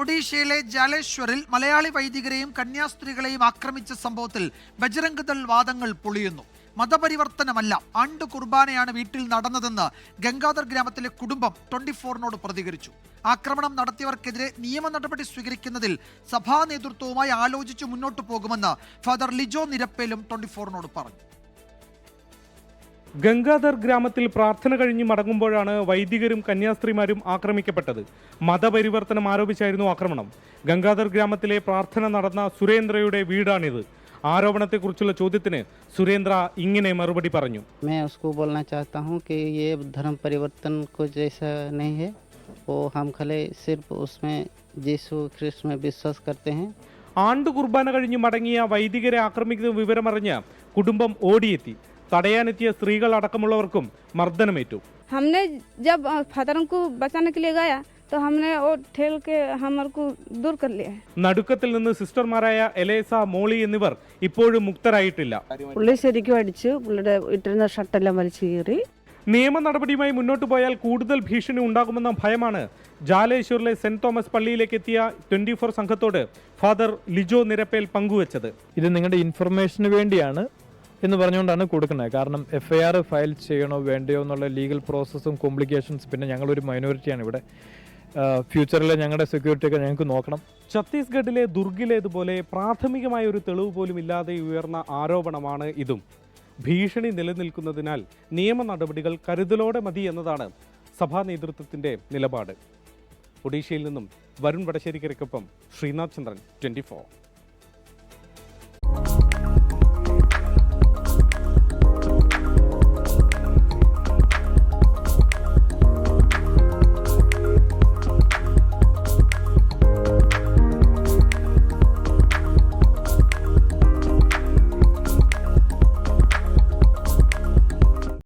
ഒഡീഷയിലെ ജാലേശ്വറിൽ മലയാളി വൈദികരെയും കന്യാസ്ത്രീകളെയും ആക്രമിച്ച സംഭവത്തിൽ ബജരംഗ് ദൾ വാദങ്ങൾ പൊളിയുന്നു. മതപരിവർത്തനമല്ല ആണ്ട് കുർബാനയാണ് വീട്ടിൽ നടന്നതെന്ന് ഗംഗാധർ ഗ്രാമത്തിലെ കുടുംബം ട്വന്റി ഫോറിനോട് പ്രതികരിച്ചു. ആക്രമണം നടത്തിയവർക്കെതിരെ നിയമ നടപടി സ്വീകരിക്കുന്നതിൽ സഭാ നേതൃത്വവുമായി ആലോചിച്ച് മുന്നോട്ടു പോകുമെന്ന് ഫാദർ ലിജോ നിരപ്പേലും ട്വന്റി ഫോറിനോട് പറഞ്ഞു. ഗംഗാധർ ഗ്രാമത്തിൽ പ്രാർത്ഥന കഴിഞ്ഞ് മടങ്ങുമ്പോഴാണ് വൈദികരും കന്യാസ്ത്രീമാരും ആക്രമിക്കപ്പെട്ടത് മതപരിവർത്തനം ആരോപിച്ചായിരുന്നു ആക്രമണം ഗംഗാധർ ഗ്രാമത്തിലെ പ്രാർത്ഥന നടന്ന സുരേന്ദ്രയുടെ വീടാണിത് ആരോപണത്തെക്കുറിച്ചുള്ള ചോദ്യത്തിന് സുരേന്ദ്ര ഇങ്ങനെ മറുപടി പറഞ്ഞു मैं उसको बोलना चाहता हूँ कि ये धर्म परिवर्तन कुछ ऐसा नहीं है वो हम खले सिर्फ उसमें यीशु ख्रिस्त में विश्वास करते हैं ആണ്ട് കുർബാന കഴിഞ്ഞ് മടങ്ങിയ വൈദികരെ ആക്രമിക്കുന്ന വിവരമറിഞ്ഞ് കുടുംബം ഓടിയെത്തി തടയാനെത്തിയ സ്ത്രീകൾ അടക്കമുള്ളവർക്കും മർദ്ദനമേറ്റു हमने जब अ, फादर को बचाने के लिए गया तो हमने वो ठेल के हमारे को दूर कर लिया है നടുക്കത്തിൽ നിന്ന് സിസ്റ്റർമാരായ എലേസ മോളി എന്നിവർ ഇപ്പോഴും മുക്തരായിട്ടില്ല പുള്ളി ശരിക്കും അടിച്ചു പുള്ളിയുടെ ഇട്ടിരുന്ന ഷർട്ടെല്ലാം വലിച്ചു കീറി നിയമ നടപടിയുമായി മുന്നോട്ട് പോയാൽ കൂടുതൽ ഭീഷണി ഉണ്ടാകുമെന്ന ഭയമാണ് ജാലേശ്വറിലെ സെന്റ് തോമസ് പള്ളിയിലേക്ക് എത്തിയ ട്വന്റി ഫോർ സംഘത്തോട് ഫാദർ ലിജോ നിരപ്പേൽ പങ്കുവച്ചത് ഇത് നിങ്ങളുടെ ഇൻഫർമേഷന് വേണ്ടിയാണ് എന്ന് പറഞ്ഞുകൊണ്ടാണ് കൊടുക്കുന്നത്. കാരണം എഫ് ഐ ആർ ഫയൽ ചെയ്യണോ വേണ്ടയോ എന്നുള്ള ലീഗൽ പ്രോസസ്സും കോംപ്ലിക്കേഷൻസ് പിന്നെ ഞങ്ങളൊരു മൈനോറിറ്റിയാണ് ഇവിടെ. ഫ്യൂച്ചറിലെ ഞങ്ങളുടെ സെക്യൂരിറ്റി ഒക്കെ ഞങ്ങൾക്ക് നോക്കണം. ഛത്തീസ്ഗഡിലെ ദുർഗിലേതുപോലെ പ്രാഥമികമായ ഒരു തെളിവ് പോലും ഇല്ലാതെ ഉയർന്ന ആരോപണമാണ് ഇതും. ഭീഷണി നിലനിൽക്കുന്നതിനാൽ നിയമ നടപടികൾ കരുതലോടെ മതി എന്നതാണ് സഭാ നേതൃത്വത്തിന്റെ നിലപാട്. ഒഡീഷയിൽ നിന്നും വരുൺ വടശ്ശേരിക്കരയ്ക്കൊപ്പം ശ്രീനാഥ് ചന്ദ്രൻ ട്വന്റി